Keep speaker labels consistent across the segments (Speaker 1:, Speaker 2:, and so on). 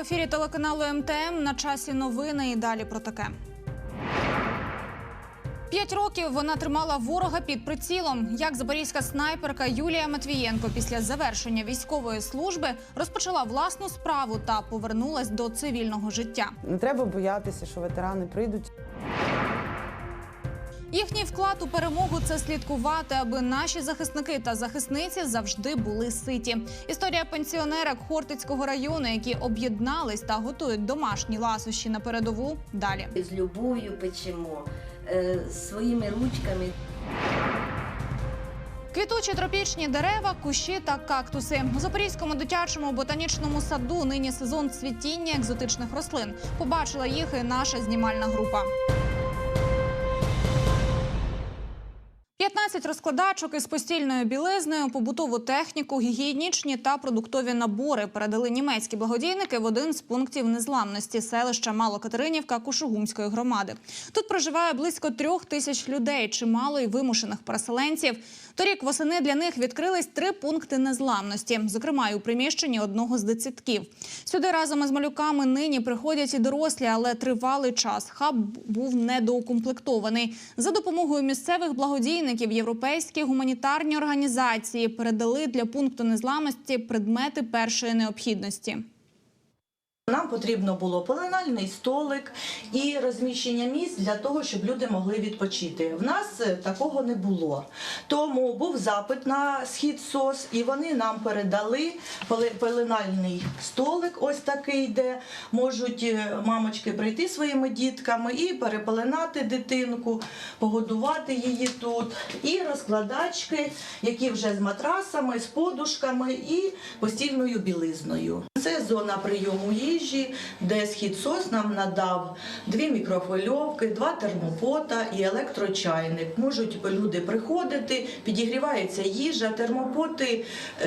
Speaker 1: ефірі телеканалу МТМ на часі новини і далі про таке. П'ять років вона тримала ворога під прицілом. Як запорізька снайперка Юлія Матвієнко після завершення військової служби розпочала власну справу та повернулась до цивільного життя.
Speaker 2: Не треба боятися, що ветерани прийдуть.
Speaker 1: Їхній вклад у перемогу це слідкувати, аби наші захисники та захисниці завжди були ситі. Історія пенсіонерок Хортицького району, які об'єднались та готують домашні ласощі на передову. Далі.
Speaker 3: з любов'ю печемо, е, своїми ручками.
Speaker 1: Квітучі тропічні дерева, кущі та кактуси у Запорізькому дитячому ботанічному саду. Нині сезон цвітіння екзотичних рослин. Побачила їх і наша знімальна група. 15 розкладачок із постільною білизнею, побутову техніку, гігієнічні та продуктові набори передали німецькі благодійники в один з пунктів незламності селища Малокатеринівка Кушугумської громади. Тут проживає близько трьох тисяч людей, чимало й вимушених переселенців. Торік восени для них відкрились три пункти незламності, зокрема й у приміщенні одного з дитсадків. Сюди разом із малюками нині приходять і дорослі, але тривалий час хаб був недоукомплектований. За допомогою місцевих благодійників європейські гуманітарні організації передали для пункту незламності предмети першої необхідності.
Speaker 4: Нам потрібно було пеленальний столик і розміщення місць для того, щоб люди могли відпочити. В нас е, такого не було. Тому був запит на схід СОС, і вони нам передали пеле- пеленальний столик, ось такий, де можуть е, мамочки прийти своїми дітками і перепеленати дитинку, погодувати її тут. І розкладачки, які вже з матрасами, з подушками і постільною білизною. Це зона прийому їжі, де схід СОС нам надав дві мікрохвильовки, два термопота і електрочайник. Можуть люди приходити, підігрівається їжа, термопоти е,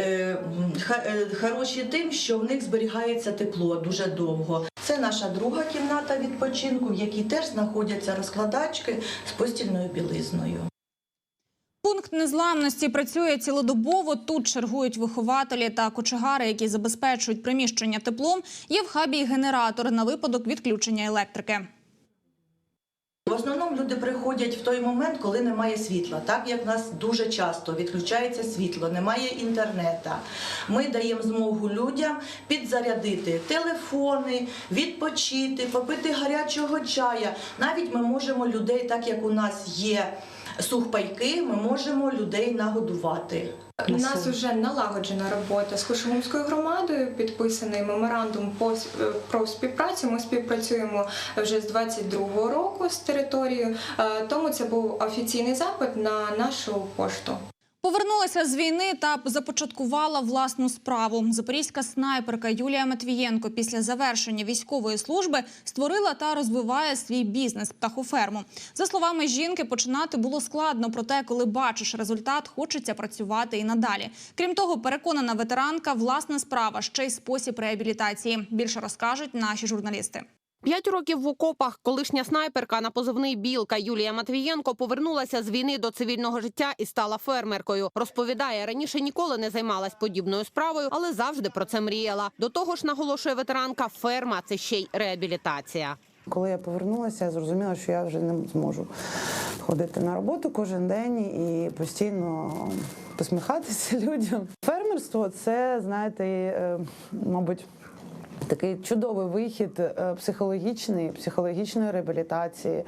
Speaker 4: е, хороші тим, що в них зберігається тепло дуже довго. Це наша друга кімната відпочинку, в якій теж знаходяться розкладачки з постільною білизною.
Speaker 1: Пункт незламності працює цілодобово. Тут чергують вихователі та кочегари, які забезпечують приміщення теплом. Є в хабі й генератор на випадок відключення електрики.
Speaker 4: В основному люди приходять в той момент, коли немає світла. Так як в нас дуже часто відключається світло, немає інтернету. Ми даємо змогу людям підзарядити телефони, відпочити, попити гарячого чая. Навіть ми можемо людей, так як у нас є сухпайки, ми можемо людей нагодувати.
Speaker 5: У нас вже налагоджена робота з Кошугумською громадою, підписаний меморандум е, про співпрацю. Ми співпрацюємо вже з 22-го року з територією, е, тому це був офіційний запит на нашу пошту.
Speaker 1: Повернулася з війни та започаткувала власну справу. Запорізька снайперка Юлія Матвієнко після завершення військової служби створила та розвиває свій бізнес птахоферму. За словами жінки, починати було складно, проте, коли бачиш результат, хочеться працювати і надалі. Крім того, переконана ветеранка, власна справа ще й спосіб реабілітації. Більше розкажуть наші журналісти.
Speaker 6: П'ять років в окопах колишня снайперка на позивний білка Юлія Матвієнко повернулася з війни до цивільного життя і стала фермеркою. Розповідає, раніше ніколи не займалась подібною справою, але завжди про це мріяла. До того ж, наголошує ветеранка, ферма це ще й реабілітація.
Speaker 2: Коли я повернулася, я зрозуміла, що я вже не зможу ходити на роботу кожен день і постійно посміхатися людям. Фермерство це, знаєте, е, мабуть. Такий чудовий вихід е, психологічний, психологічної реабілітації,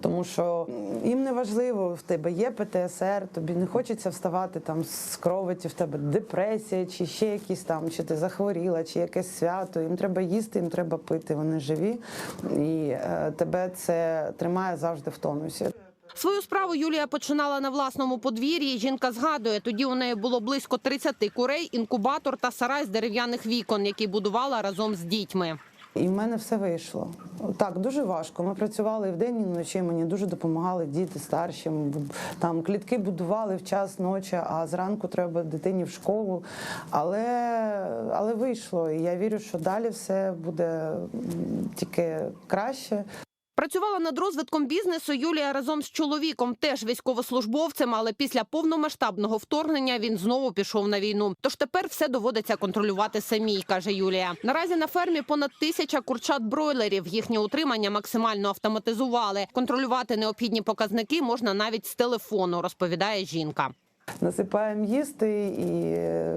Speaker 2: тому що їм не важливо, в тебе є ПТСР, тобі не хочеться вставати там з кровиті, в тебе депресія, чи ще якісь там, чи ти захворіла, чи якесь свято. Їм треба їсти, їм треба пити. Вони живі, і е, тебе це тримає завжди в тонусі.
Speaker 6: Свою справу Юлія починала на власному подвір'ї. Жінка згадує, тоді у неї було близько 30 курей, інкубатор та сарай з дерев'яних вікон, який будувала разом з дітьми.
Speaker 2: І в мене все вийшло. Так, дуже важко. Ми працювали і вдень, і вночі. Мені дуже допомагали діти старші. Там клітки будували в час ночі, а зранку треба дитині в школу. Але, але вийшло. І я вірю, що далі все буде тільки краще.
Speaker 6: Працювала над розвитком бізнесу Юлія разом з чоловіком, теж військовослужбовцем, але після повномасштабного вторгнення він знову пішов на війну. Тож тепер все доводиться контролювати самій, каже Юлія. Наразі на фермі понад тисяча курчат бройлерів. Їхнє утримання максимально автоматизували. Контролювати необхідні показники можна навіть з телефону, розповідає жінка.
Speaker 2: Насипаємо їсти і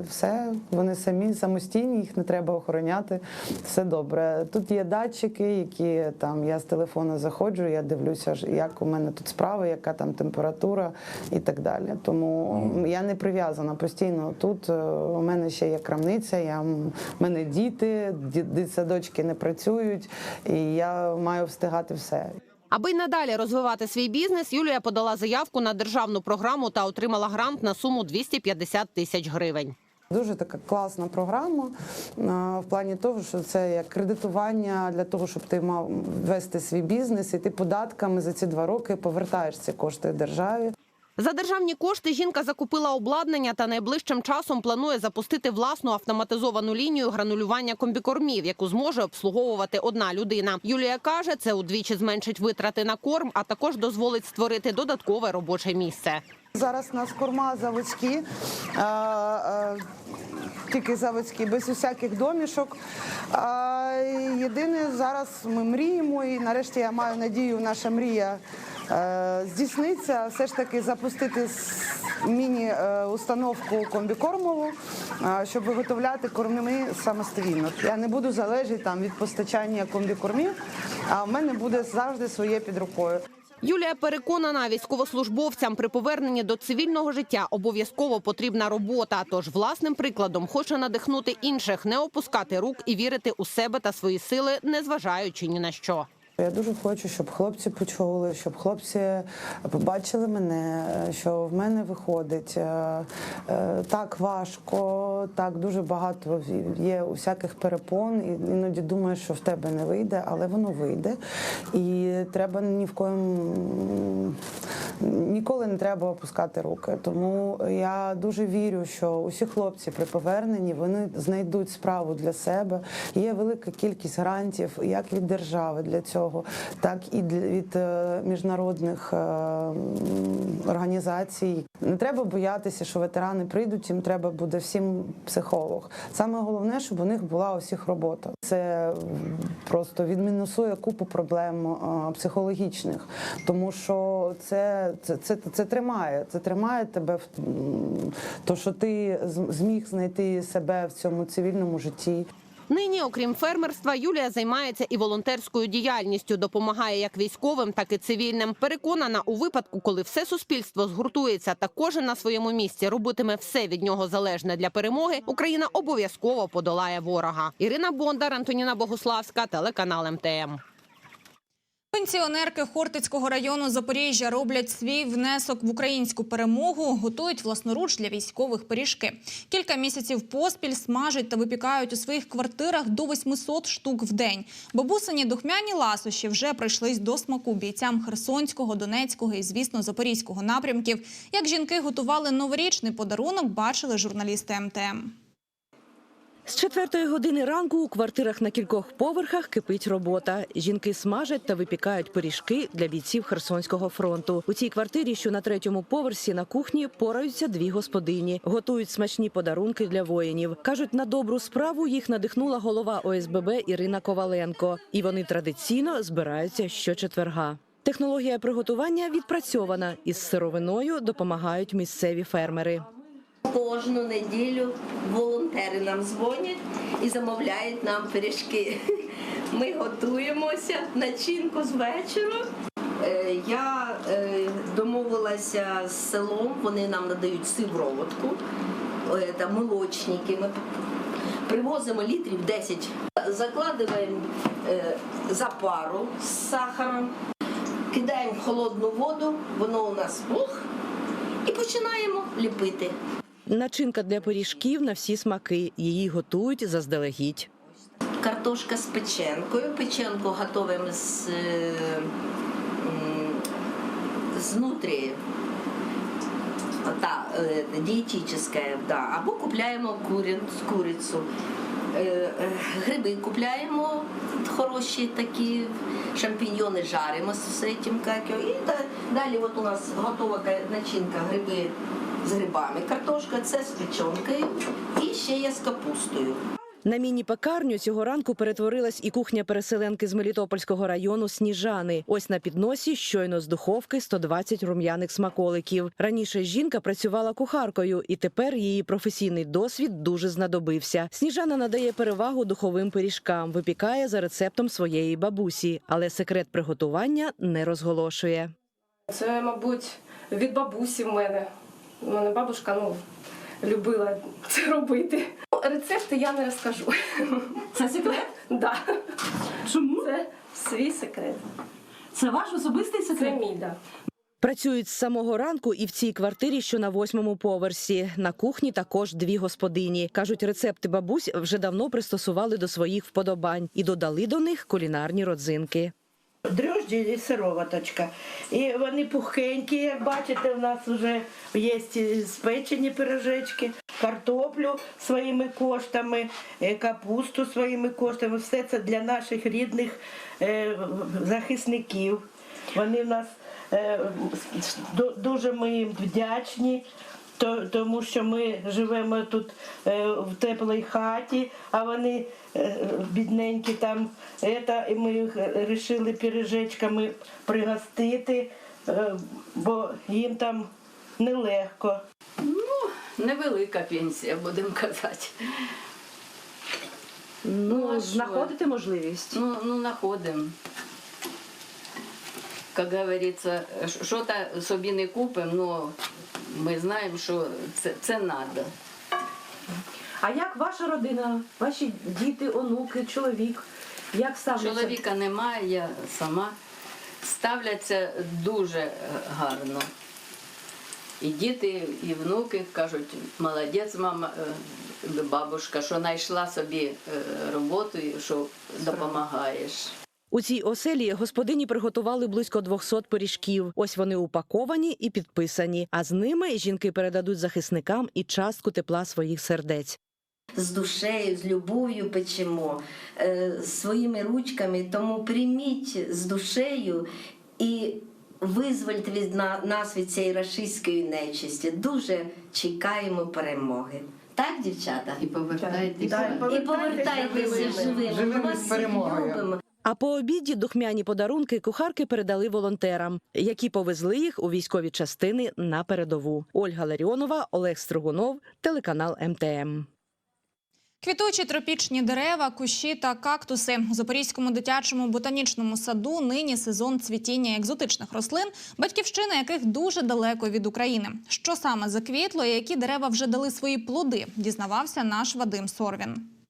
Speaker 2: все. Вони самі самостійні, їх не треба охороняти. Все добре. Тут є датчики, які там я з телефону заходжу, я дивлюся, як у мене тут справа, яка там температура і так далі. Тому я не прив'язана постійно. Тут е, у мене ще є крамниця, я, в мене діти, ді- дитсадочки не працюють, і я маю встигати все.
Speaker 6: Аби й надалі розвивати свій бізнес, Юлія подала заявку на державну програму та отримала грант на суму 250 тисяч гривень.
Speaker 2: Дуже така класна програма в плані того, що це як кредитування для того, щоб ти мав вести свій бізнес, і ти податками за ці два роки повертаєш ці кошти державі.
Speaker 6: За державні кошти жінка закупила обладнання та найближчим часом планує запустити власну автоматизовану лінію гранулювання комбікормів, яку зможе обслуговувати одна людина. Юлія каже, це удвічі зменшить витрати на корм, а також дозволить створити додаткове робоче місце.
Speaker 2: Зараз у нас корма заводські, а, а, тільки заводські, без усяких домішок. Єдине, зараз ми мріємо, і нарешті я маю надію, наша мрія е, здійсниться. Все ж таки запустити міні-установку комбікормову, е, щоб виготовляти корми самостійно. Я не буду залежати там від постачання комбікормів, а в мене буде завжди своє під рукою.
Speaker 6: Юлія переконана, військовослужбовцям при поверненні до цивільного життя обов'язково потрібна робота. Тож власним прикладом хоче надихнути інших, не опускати рук і вірити у себе та свої сили, незважаючи ні на що.
Speaker 2: Я дуже хочу, щоб хлопці почули, щоб хлопці побачили мене, що в мене виходить. Е, е, Так важко, так дуже багато є усяких перепон. І іноді думаєш, що в тебе не вийде, але воно вийде. І треба ні в коєм ніколи не треба опускати руки. Тому я дуже вірю, що усі хлопці при поверненні вони знайдуть справу для себе. Є велика кількість грантів, як від держави для цього, так і від е, міжнародних е, організацій. Не треба боятися, що ветерани прийдуть, їм треба буде всім психолог. Саме головне, щоб у них була у всіх робота. Це просто відмінусує купу проблем е, психологічних, тому що це, це, це, це тримає. Це тримає тебе в то, що ти зміг знайти себе в цьому цивільному житті.
Speaker 6: Нині, окрім фермерства, Юлія займається і волонтерською діяльністю, допомагає як військовим, так і цивільним. Переконана, у випадку, коли все суспільство згуртується та кожен на своєму місці робитиме все від нього залежне для перемоги, Україна обов'язково подолає ворога. Ірина Бондар, Антоніна Богуславська, телеканал МТМ.
Speaker 1: Пенсіонерки Хортицького району Запоріжжя роблять свій внесок в українську перемогу, готують власноруч для військових пиріжки. Кілька місяців поспіль смажать та випікають у своїх квартирах до 800 штук в день. Бабусині духмяні ласощі вже прийшлись до смаку бійцям Херсонського, Донецького і, звісно, Запорізького напрямків. Як жінки готували новорічний подарунок, бачили журналісти МТМ.
Speaker 7: З четвертої години ранку у квартирах на кількох поверхах кипить робота. Жінки смажать та випікають пиріжки для бійців Херсонського фронту. У цій квартирі, що на третьому поверсі на кухні, пораються дві господині, готують смачні подарунки для воїнів. кажуть, на добру справу їх надихнула голова ОСББ Ірина Коваленко, і вони традиційно збираються щочетверга. Технологія приготування відпрацьована із сировиною допомагають місцеві фермери.
Speaker 3: Кожну неділю волонтери нам дзвонять і замовляють нам пиріжки. Ми готуємося начинку з вечора. Е, Я е, домовилася з селом, вони нам надають сивроводку, е, молочники. Ми привозимо літрів 10, закладуємо е, запару з сахаром, кидаємо в холодну воду, воно у нас ух, і починаємо ліпити.
Speaker 7: Начинка для пиріжків на всі смаки. Її готують заздалегідь.
Speaker 3: Картошка з печенкою. Печенку готуємо з, е, знутрі. Та, е, дієтична, да. або купляємо курицю. Е, Гриби купляємо хороші. такі, шампіньйони жаримо з цим, його. І далі от у нас готова начинка гриби з грибами. Картошка це з печонкою і ще є з капустою.
Speaker 7: На міні-пекарню цього ранку перетворилась і кухня переселенки з Мелітопольського району Сніжани. Ось на підносі щойно з духовки 120 рум'яних смаколиків. Раніше жінка працювала кухаркою, і тепер її професійний досвід дуже знадобився. Сніжана надає перевагу духовим пиріжкам, випікає за рецептом своєї бабусі, але секрет приготування не розголошує.
Speaker 8: Це, мабуть, від бабусі в мене. У мене бабушка ну, любила це робити. Ну, Рецепти я не розкажу.
Speaker 9: Це секрет?
Speaker 8: Да.
Speaker 9: Чому?
Speaker 8: Це свій секрет.
Speaker 9: Це ваш особистий
Speaker 8: Це
Speaker 9: секрет?
Speaker 8: мій, да.
Speaker 7: Працюють з самого ранку і в цій квартирі, що на восьмому поверсі. На кухні також дві господині. Кажуть, рецепти бабусь вже давно пристосували до своїх вподобань і додали до них кулінарні родзинки.
Speaker 10: Дрожджі і сироваточка. І вони пухенькі, як бачите, у нас вже є спечені пирожечки, картоплю своїми коштами, е, капусту своїми коштами. Все це для наших рідних е, захисників. Вони в нас е, дуже ми їм вдячні. То- Тому що ми живемо тут е, в теплій хаті, а вони е, бідненькі там. І ми їх вирішили пиріжечками пригостити, е, бо їм там нелегко.
Speaker 11: Ну, Невелика пенсія, будемо казати.
Speaker 9: Ну,
Speaker 11: що?
Speaker 9: знаходите можливість.
Speaker 11: Ну, ну знаходимо. Як говориться, що-то собі не купимо, але ми знаємо, що це, це треба.
Speaker 9: А як ваша родина, ваші діти, онуки, чоловік? Як ставляться?
Speaker 11: Чоловіка немає, я сама. Ставляться дуже гарно. І діти, і внуки кажуть, молодець, мама, е, бабушка, що знайшла собі е, роботу, що допомагаєш.
Speaker 7: У цій оселі господині приготували близько 200 пиріжків. Ось вони упаковані і підписані. А з ними жінки передадуть захисникам і частку тепла своїх сердець.
Speaker 3: з душею, з любов'ю печемо, е, своїми ручками. Тому прийміть з душею і визвольте від на- нас від цієї рашистської нечисті. Дуже чекаємо перемоги. Так, дівчата?
Speaker 11: І повертайтеся.
Speaker 3: І повертайтеся живими. Ми вас любимо.
Speaker 7: А по обіді духмяні подарунки кухарки передали волонтерам, які повезли їх у військові частини на передову. Ольга Ларіонова, Олег Строгунов, телеканал МТМ.
Speaker 1: Квітучі тропічні дерева, кущі та кактуси у Запорізькому дитячому ботанічному саду нині сезон цвітіння екзотичних рослин, батьківщина яких дуже далеко від України. Що саме заквітло і які дерева вже дали свої плоди, дізнавався наш Вадим Сорвін.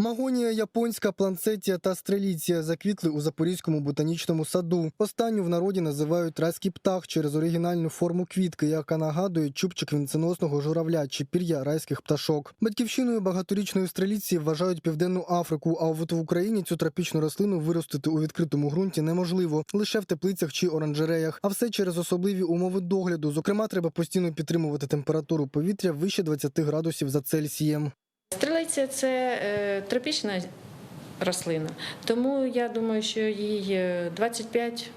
Speaker 12: Магонія японська, планцетія та стреліція заквітли у Запорізькому ботанічному саду. Останню в народі називають райський птах через оригінальну форму квітки, яка нагадує чубчик вінценосного журавля чи пір'я райських пташок. Батьківщиною багаторічної стреліції вважають Південну Африку. А от в Україні цю тропічну рослину виростити у відкритому ґрунті неможливо лише в теплицях чи оранжереях. А все через особливі умови догляду. Зокрема, треба постійно підтримувати температуру повітря вище 20 градусів за Цельсієм.
Speaker 13: Стрелиця це е, тропічна рослина, тому я думаю, що їй е, 25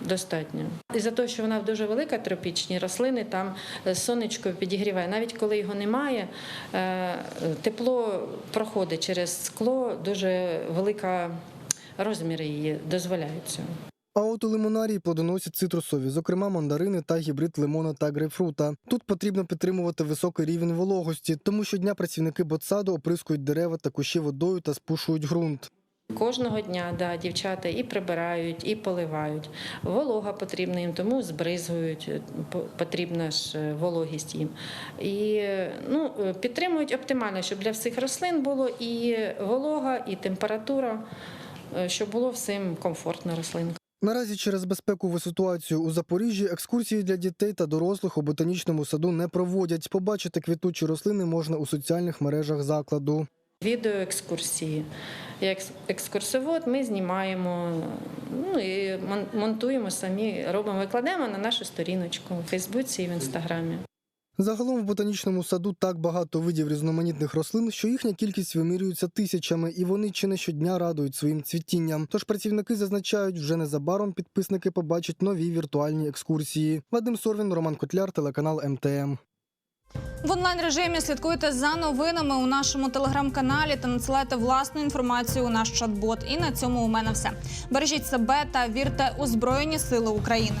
Speaker 13: достатньо. І за те, що вона дуже велика, тропічні рослини, там е, сонечко підігріває. Навіть коли його немає, е, тепло проходить через скло, дуже велика розміри її дозволяють цього.
Speaker 12: А от у лимонарії плодоносять цитрусові, зокрема мандарини та гібрид лимона та грейпфрута. Тут потрібно підтримувати високий рівень вологості, тому щодня працівники ботсаду оприскують дерева та кущі водою та спушують ґрунт.
Speaker 13: Кожного дня да, дівчата і прибирають, і поливають. Волога потрібна їм, тому збризгують, е, по- потрібна ж е, вологість їм. І ну, е, підтримують оптимально, щоб для всіх рослин було і волога, і температура, щоб було всім комфортно рослинкам.
Speaker 12: Наразі через безпекову ситуацію у Запоріжжі екскурсії для дітей та дорослих у ботанічному саду не проводять. Побачити квітучі рослини можна у соціальних мережах закладу.
Speaker 13: Відеоекскурсії. Як екскурсовод ми знімаємо ну, і мон- монтуємо самі, робимо, викладаємо на нашу сторіночку у Фейсбуці і в Інстаграмі.
Speaker 12: Загалом в ботанічному саду так багато видів різноманітних рослин, що їхня кількість вимірюється тисячами, і вони чи не щодня радують своїм цвітінням. Тож працівники зазначають, вже незабаром підписники побачать нові віртуальні екскурсії. Вадим Сорвін, Роман Котляр, телеканал МТМ.
Speaker 1: В онлайн режимі слідкуйте за новинами у нашому телеграм-каналі та надсилайте власну інформацію у наш чат-бот. І на цьому у мене все. Бережіть себе та вірте у Збройні Сили України.